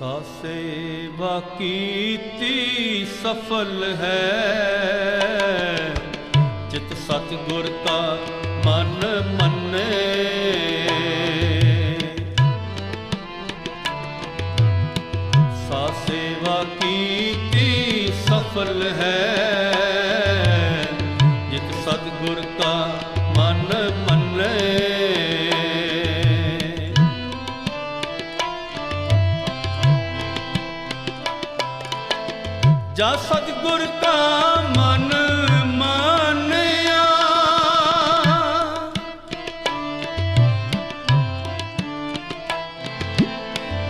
ਸਾ ਸੇਵਾ ਕੀਤੀ ਸਫਲ ਹੈ। ਜਿਤ ਸਤਿਗੁਰ ਕਾ ਮਨ ਮੰਨੇ। ਸਾ ਸੇਵਾ ਕੀਤੀ ਸਫਲ ਹੈ। ਜਾ ਸਤਿਗੁਰ ਕਾ ਮਨ ਮਾਨਿਆ।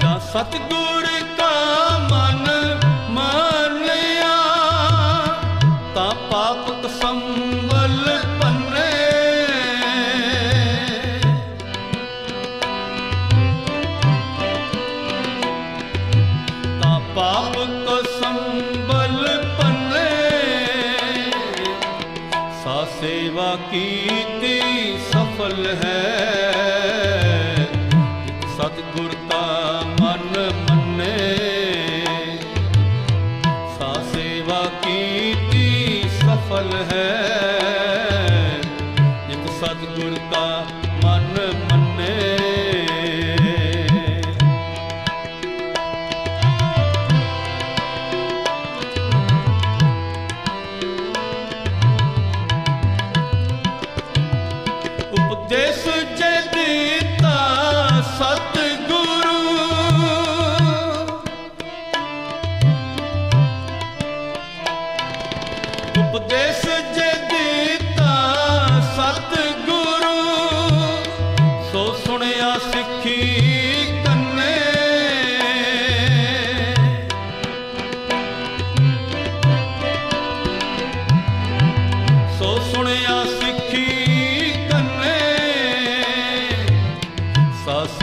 ਜਾ ਸਤਿਗੁਰ ਕਾ ਮਨ ਮਾਨਿਆ। ਤਾਂ ਪਾਪ ਸੰਵਲ ਪੰਨੇ। ਤਾਂ ਪਾਪ ਕੀਤੀ ਸਫਲ ਹੈ। ਸਤਿਗੁਰ ਕਾ ਮਨ ਮੰਨੇ। ਸਾ ਸੇਵਾ ਕੀਤੀ ਸਫਲ ਹੈ।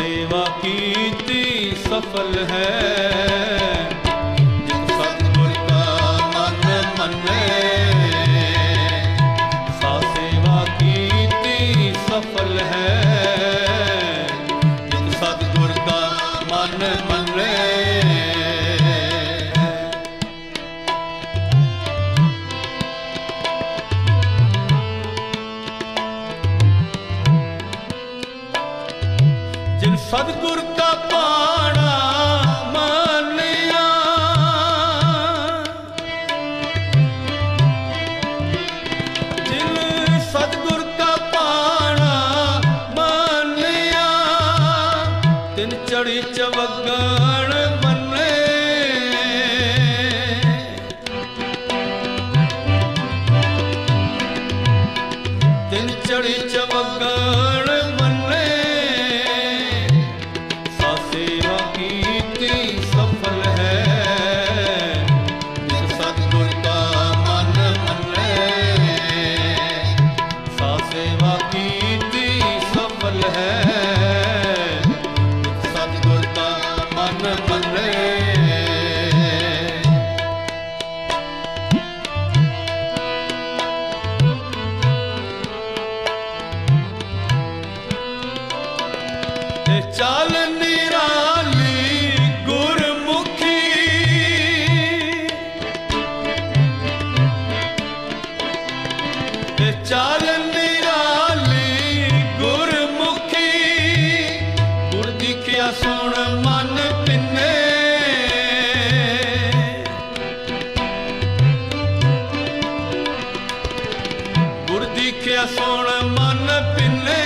ਸੇਵਾ ਕੀਤੀ ਸਫਲ ਹੈ। ਤਿਨ ਚੜੀ ਚਵਗਣ ਮੰਨੇ ਤਿਨ ਚੜੀ ਚਵਗਣ ਗੁਰ ਸੁਣ ਮਨ ਪਿੰਨੇ।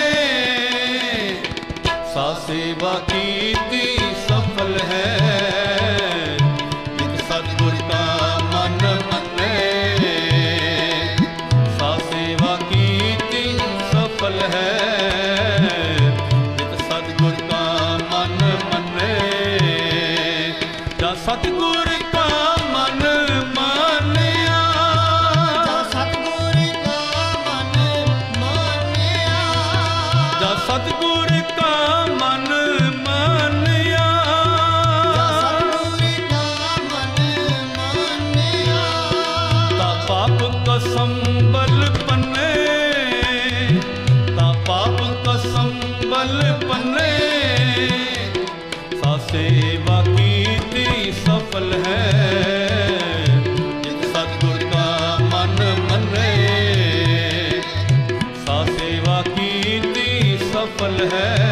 ਸਾ ਸੇਵਾ ਕੀਤੀ ਸਫਲ ਹੈ। ਜਿਤ ਸਤਿਗੁਰ ਦਾ ਮਨ ਮੰਨੇ। ਸਾ ਸੇਵਾ ਕੀਤੀ ਸਫਲ ਹੈ। ਜਿਤ ਸਤਿਗੁਰ ਦਾ ਮਨ ਮੰਨੇ। ਜਾਂ ਸਤਿਗੁਰ ਸੰਬਲ ਪੰਨੇ ਤਾ ਪਾਪ ਕਸਮ ਬਲ ਪੰਨੇ। ਸਾ ਸੇਵਾ ਕੀਤੀ ਸਫਲ ਹੈ ਸਫਲ ਹੈ।